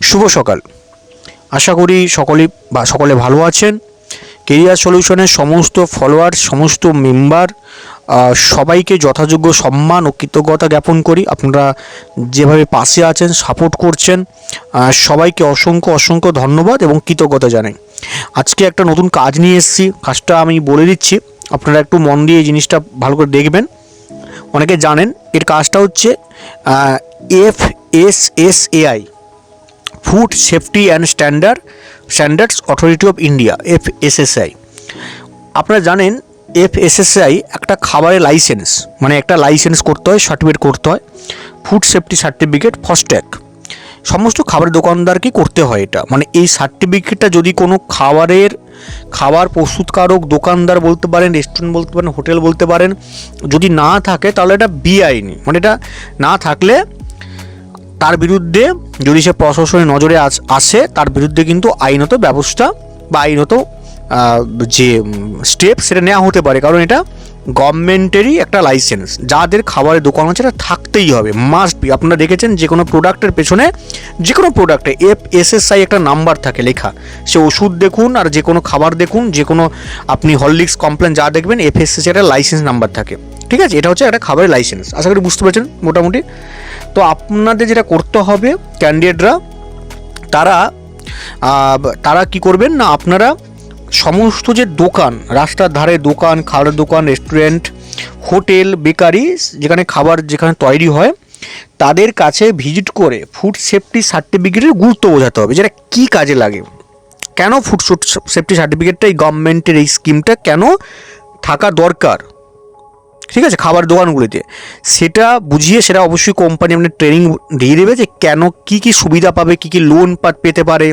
শুভ সকাল। আশা করি সকলে বা সকলে ভালো আছেন। কেরিয়ার সলিউশনের সমস্ত ফলোয়ার, সমস্ত মেম্বার সবাইকে যথাযোগ্য সম্মান ও কৃতজ্ঞতা জ্ঞাপন করি। আপনারা যেভাবে পাশে আছেন সাপোর্ট করছেন সবাইকে অসংখ্য অসংখ্য ধন্যবাদ এবং কৃতজ্ঞতা জানাই। আজকে একটা নতুন কাজ নিয়ে এসেছি। কাজটা আমি বলে দিচ্ছি। আপনারা একটু মন দিয়ে এই জিনিসটা ভালো করে দেখবেন। অনেকে জানেন, এর কাজটা হচ্ছে F S S AI food safety and standard standards authority of India F SSAI আপনারা জানেন এফ এসএসআই একটা খাবারের লাইসেন্স মানে একটা লাইসেন্স করতে হয়, সার্টিফিকেট করতে হয়, ফুড সেফটি সার্টিফিকেট, ফাস্ট্যাগ। সমস্ত খাবারের দোকানদারকে করতে হয় এটা। মানে এই সার্টিফিকেটটা যদি কোনো খাবারের, খাবার প্রস্তুতকারক দোকানদার বলতে পারেন, রেস্টুরেন্ট বলতে পারেন, হোটেল বলতে পারেন, যদি না থাকে, তাহলে এটা বেআইনি। মানে এটা না থাকলে তার বিরুদ্ধে যদি সে প্রশাসনের নজরে আস- তার বিরুদ্ধে কিন্তু আইনত ব্যবস্থা বা আইনত যে স্টেপ সেটা নেওয়া হতে পারে। কারণ এটা গভর্নমেন্টেরই একটা লাইসেন্স যাদের খাবারের দোকান আছে, এটা থাকতেই হবে। মাস্ট বি আপনারা দেখেছেন যে কোনো প্রোডাক্টের পেছনে যে কোনো প্রোডাক্টে এফ এসএসআই একটা নাম্বার থাকে লেখা। সে ওষুধ দেখুন আর যে কোনো খাবার দেখুন, যে কোনো আপনি হরলিক্স কমপ্লেন যা দেখবেন এফ এসএসআই একটা লাইসেন্স নাম্বার থাকে। ঠিক আছে? এটা হচ্ছে একটা খাবারের লাইসেন্স আশা করি বুঝতে পারছেন মোটামুটি। তো আপনাদের যেটা করতে হবে ক্যান্ডিডেটরা তারা তারা কি করবেন না, আপনারা সমস্ত যে দোকান, রাস্তার ধারে দোকান, খাবারের দোকান রেস্টুরেন্ট হোটেল, বেকারি, যেখানে খাবার যেখানে তৈরি হয়, তাদের কাছে ভিজিট করে ফুড সেফটি সার্টিফিকেটের গুরুত্ব বোঝাতে হবে যেটা কী কাজে লাগে। কেন ফুড সেফটি সার্টিফিকেটটা এই গভর্নমেন্টের এই স্কিমটা কেন থাকা দরকার? ঠিক আছে, খাবার দোকানগুলিতে। সেটা বুঝিয়ে সেটা অবশ্যই কোম্পানি আপনার ট্রেনিং দিয়ে দেবে যে কেন কি কি সুবিধা পাবে, কি কি লোন পেতে পারে।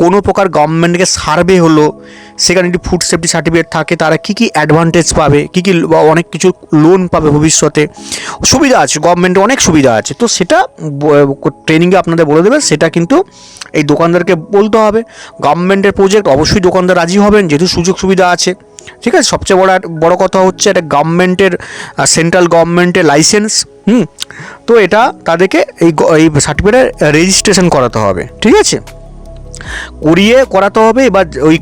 কোনো প্রকার গভর্নমেন্টকে সার্ভে হলো সেখানে একটি ফুড সেফটি সার্টিফিকেট থাকে, তারা কি কি অ্যাডভান্টেজ পাবে, কি কি অনেক কিছু লোন পাবে ভবিষ্যতে, সুবিধা আছে গভর্নমেন্টে অনেক সুবিধা আছে, তো সেটা ট্রেনিংয়ে আপনাদের বলে দেবে সেটা কিন্তু এই দোকানদারকে বলতে হবে গভর্নমেন্টের প্রজেক্ট অবশ্যই দোকানদার রাজি হবেন, যেহেতু সুযোগ সুবিধা আছে, ঠিক আছে, সবচেয়ে বড় বড় কথা হচ্ছে এটা গভর্নমেন্টের সেন্ট্রাল গভর্নমেন্টের লাইসেন্স হুম, তো এটা তাদেরকে এই এই সার্টিফিকেটের রেজিস্ট্রেশন করাতে হবে, ঠিক আছে, করিয়ে করাতে হবে, এবার ওই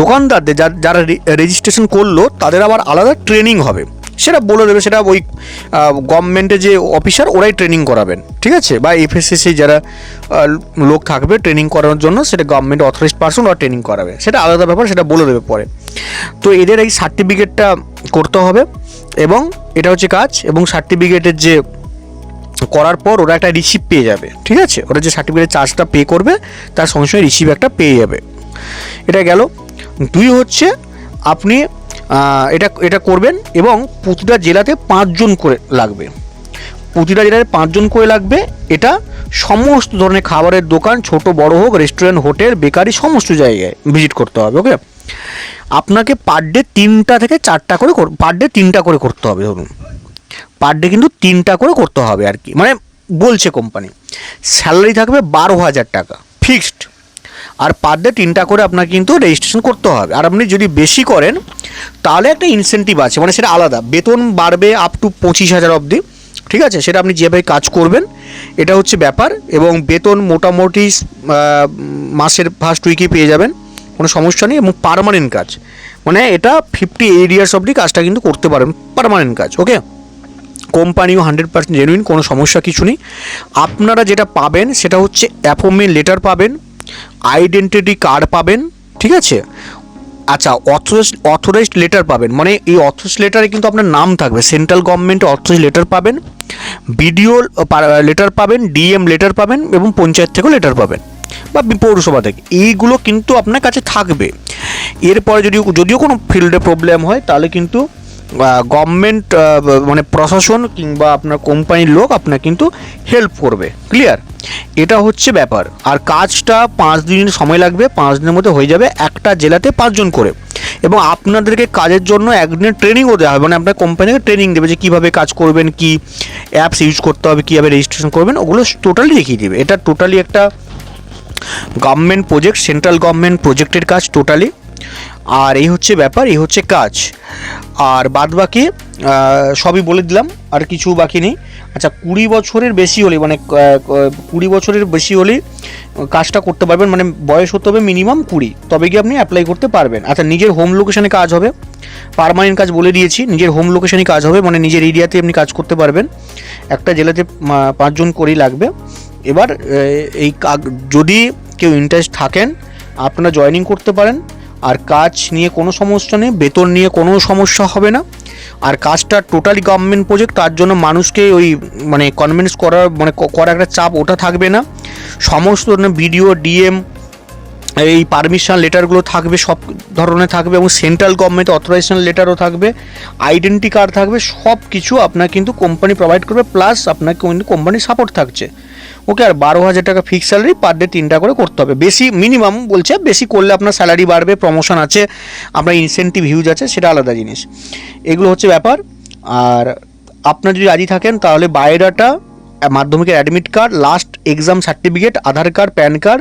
দোকানদারদের যারা রেজিস্ট্রেশন করল, তাদের আবার আলাদা ট্রেনিং হবে। সেটা বলে দেবে, সেটা ওই গভর্নমেন্টের যে অফিসার ওরাই ট্রেনিং করাবেন। ঠিক আছে? বা এফএসএসি যারা লোক থাকবে ট্রেনিং করানোর জন্য, সেটা গভর্নমেন্ট অথরাইজ পার্সন ওরা ট্রেনিং করাবে। সেটা আলাদা ব্যাপার, সেটা বলে দেবে পরে। তো এদের এই সার্টিফিকেটটা করতে হবে এবং এটা হচ্ছে কাজ, এবং সার্টিফিকেটের যে করার পর ওরা একটা রিসিভ পেয়ে যাবে। ঠিক আছে? ওরা যে সার্টিফিকেটের চার্জটা পে করবে, তার সঙ্গে সঙ্গে রিসিভ একটা পেয়ে যাবে। এটা গেল। দুই হচ্ছে আপনি এটা এটা করবেন এবং প্রতিটা জেলাতে পাঁচজন করে লাগবে। প্রতিটা জেলায় পাঁচজন করে লাগবে। এটা সমস্ত ধরনের খাবারের দোকান, ছোট, বড় হোক রেস্টুরেন্ট হোটেল বেকারি সমস্ত জায়গায় ভিজিট করতে হবে ওকে আপনাকে পার ডে তিনটা থেকে চারটা করে পার ডে তিনটা করে করতে হবে, ধরুন। পার ডে কিন্তু তিনটা করে করতে হবে আর কি। মানে বলছে কোম্পানি স্যালারি থাকবে বারো হাজার টাকা ফিক্সড আর পার ডে তিনটা করে আপনাকে কিন্তু রেজিস্ট্রেশন করতে হবে। আর আপনি যদি বেশি করেন, তাহলে একটা ইনসেন্টিভ আছে মানে সেটা আলাদা। বেতন বাড়বে আপ টু পঁচিশ হাজার অবধি, ঠিক আছে? সেটা আপনি যেভাবে কাজ করবেন, এটা হচ্ছে ব্যাপার। এবং বেতন মোটামুটি মাসের ফার্স্ট উইকে পেয়ে যাবেন, কোনো সমস্যা নেই। এবং পারমানেন্ট কাজ মানে এটা ফিফটি এইট ইয়ার্স অবধি কাজটা কিন্তু করতে পারেন পারমানেন্ট কাজ ওকে কোম্পানিও হান্ড্রেড পার্সেন্ট জেনুইন কোনো সমস্যা কিছু নেই। আপনারা যেটা পাবেন, সেটা হচ্ছে অ্যাপয়েন্টমেন্ট লেটার পাবেন আইডেন্টিটি কার্ড পাবেন, ঠিক আছে? আচ্ছা অথরাইজ অথরাইজড লেটার পাবেন মানে এই অথরাইজ লেটারে কিন্তু আপনার নাম থাকবে সেন্ট্রাল গভর্নমেন্ট অথরাইজ লেটার পাবেন বিডিও লেটার পাবেন ডিএম লেটার পাবেন এবং পঞ্চায়েত থেকেও লেটার পাবেন, বা পৌরসভা থেকে, এইগুলো কিন্তু আপনার কাছে থাকবে। এরপরে যদি, যদিও কোনো ফিল্ডে প্রবলেম হয়, তাহলে কিন্তু গভর্নমেন্ট মানে প্রশাসন কিংবা আপনার কোম্পানির লোক আপনার কিন্তু হেল্প করবে। ক্লিয়ার এটা হচ্ছে ব্যাপার। আর কাজটা পাঁচ দিনের সময় লাগবে, পাঁচ দিনের মধ্যে হয়ে যাবে একটা জেলাতে পাঁচজন করে। এবং আপনাদেরকে কাজের জন্য একদিনের ট্রেনিংও দেওয়া হবে। মানে আপনার কোম্পানিকে ট্রেনিং দেবে যে কীভাবে কাজ করবেন, কি অ্যাপস ইউজ করতে হবে, কীভাবে রেজিস্ট্রেশন করবেন, ওগুলো টোটালি দেখিয়ে দেবে। এটা টোটালি একটা গভর্নমেন্ট প্রজেক্ট সেন্ট্রাল গভর্নমেন্ট প্রজেক্টের কাজ টোটালি আর এই হচ্ছে ব্যাপার, এই হচ্ছে কাজ। আর বাদ বাকি সবই বলে দিলাম, আর কিছু বাকি নেই। আচ্ছা কুড়ি বছরের বেশি হলে মানে কুড়ি বছরের বেশি হলেই কাজটা করতে পারবেন মানে বয়স হতে হবে মিনিমাম কুড়ি। তবে কি আপনি অ্যাপ্লাই করতে পারবেন। আচ্ছা নিজের হোম লোকেশনে কাজ হবে। পার্মানেন্ট কাজ বলে দিয়েছি, নিজের হোম লোকেশনে কাজ হবে মানে নিজের এরিয়াতে আপনি কাজ করতে পারবেন। একটা জেলাতে পাঁচজন করেই লাগবে। এবার এই যদি কেউ ইন্টারেস্ট থাকেন, আপনারা জয়েনিং করতে পারেন। আর কাজ নিয়ে কোনো সমস্যা নেই, বেতন নিয়ে কোনো সমস্যা হবে না। আর কাজটা টোটালি গভর্নমেন্ট প্রজেক্ট তার জন্য মানুষকে ওই মানে কনভিন্স করার মানে করার একটা চাপ ওটা থাকবে না। সমস্ত বিডিও ডিএম এই পারমিশন লেটারগুলো থাকবে, সব ধরনের থাকবে এবং সেন্ট্রাল গভর্নমেন্ট অথরাইজেশন লেটারও থাকবে আইডেন্টি কার্ড থাকবে সব কিছু আপনার কিন্তু কোম্পানি প্রোভাইড করবে প্লাস আপনাকে কিন্তু কোম্পানির সাপোর্ট থাকছে। ওকে আর বারো হাজার টাকা ফিক্স স্যালারি পার ডে তিনটা করে করতে হবে। বেশি মিনিমাম বলছে, বেশি করলে আপনার স্যালারি বাড়বে প্রমোশন আছে, আপনার ইনসেন্টিভ হিউজ আছে, সেটা আলাদা জিনিস। এগুলো হচ্ছে ব্যাপার। আর আপনার যদি রাজি থাকেন, তাহলে বায়োডাটা মাধ্যমিকের admit card last exam certificate Aadhaar card PAN card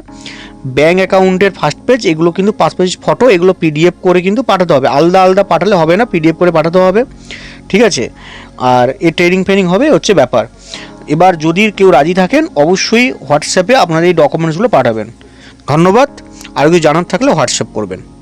bank অ্যাকাউন্টের ফার্স্ট পেজ এগুলো কিন্তু পাঁচ পেজ ফটো এগুলো পিডিএফ করে কিন্তু পাঠাতে হবে। আলাদা আলাদা পাঠালে হবে না পিডিএফ করে পাঠাতে হবে। ঠিক আছে? আর এ ট্রেনিং ফ্রেনিং হবে হচ্ছে ব্যাপার। এবার যদি কেউ রাজি থাকেন, অবশ্যই হোয়াটসঅ্যাপে আপনার এই ডকুমেন্টসগুলো পাঠাবেন। ধন্যবাদ। আর কিছু জানার থাকলে হোয়াটসঅ্যাপ করবেন।